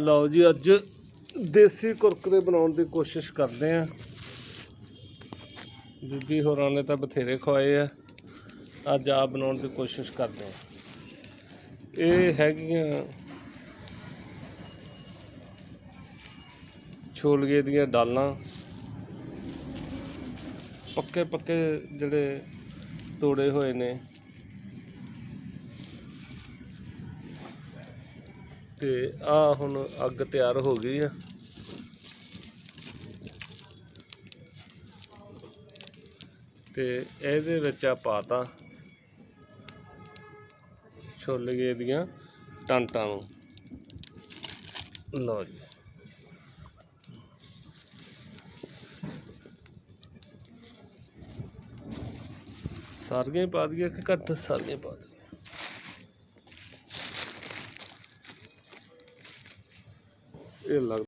ਲਓ ਜੀ, ਅੱਜ ਦੇਸੀ ਕੁਰਕਰੇ ਬਣਾਉਣ ਦੀ ਕੋਸ਼ਿਸ਼ ਕਰਦੇ ਆ ਬੀਬੀ ਹੋਰਾਂ ਨੇ ਤਾਂ ਬਥੇਰੇ ਖਵਾਏ ਆ। ਅੱਜ ਆਪ ਬਣਾਉਣ ਦੀ ਕੋਸ਼ਿਸ਼ ਕਰਦੇ ਆ ਇਹ ਹੈਗੀਆਂ ਛੋਲਗੇ ਦੀਆਂ ਡਾਲਾਂ ਪੱਕੇ ਪੱਕੇ ਜਿਹੜੇ ਤੋੜੇ ਹੋਏ ਨੇ। ਤੇ ਆ ਹੁਣ ਅੱਗ ਤਿਆਰ ਹੋ ਗਈ ਆ। ਤੇ ਇਹਦੇ ਵਿੱਚ ਆ ਪਾਤਾ ਛੋਲੇ ਦੀਆਂ ਟਾਂਟਾਂ ਨੂੰ। ਲਓ ਜੀ। ਸਾਰੀਆਂ ਹੀ ਪਾ ਦਈਏ ਕਿ ਘੱਟ ਸਾਰੀਆਂ ਪਾ ਦਈਏ? ਇਹ ਲੱਗਦਾ